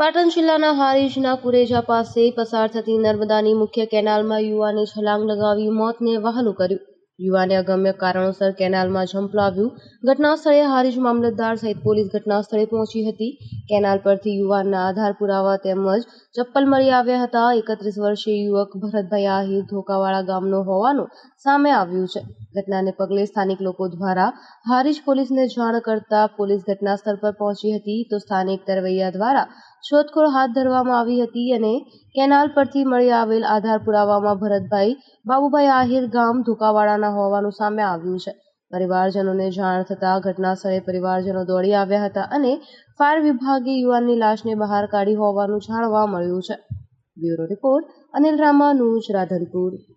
પાટણ જિલ્લાના હારીજના કુરેજા પાસે પસાર થતી નર્મદાની મુખ્ય કેનાલમાં યુવાને છલાંગ લગાવી મોતને વહાલું કર્યું. યુવાને અગમ્ય કારણોસર કેનાલમાં ઝંપલાવ્યું. ઘટના સ્થળે હારીજ મામલતદાર સહિત પોલીસ ઘટના સ્થળે પહોંચી હતી. કેનાલ પરથી યુવાનના આધાર પુરાવા તેમજ ચપ્પલ મળી આવ્યા હતા. એકત્રીસ વર્ષીય યુવક ભરતભાઈ આહિર ધોકાવાળા ગામનો હોવાનું સામે આવ્યું છે. ઘટનાને પગલે સ્થાનિક લોકો દ્વારા હારીજ પોલીસને જાણ કરતા પોલીસ ઘટના સ્થળ પર પહોંચી હતી તો સ્થાનિક તરવૈયા દ્વારા શોધખોળ હાથ ધરવામાં આવી હતી અને કેનાલ પરથી મળી આવેલ આધાર પુરાવામાં ભરતભાઈ બાબુભાઈ આહિર ગામ ધોકાવાળાના હોવાનું સામે આવ્યું છે. પરિવારજનોને જાણ થતાં ઘટના સ્થળે પરિવારજનો દોડી આવ્યા હતા અને ફાયર વિભાગે યુવાનની લાશને બહાર કાઢી હોવાનું જાણવા મળ્યું છે. Bureau report Anil Ramanuj Radhanpur.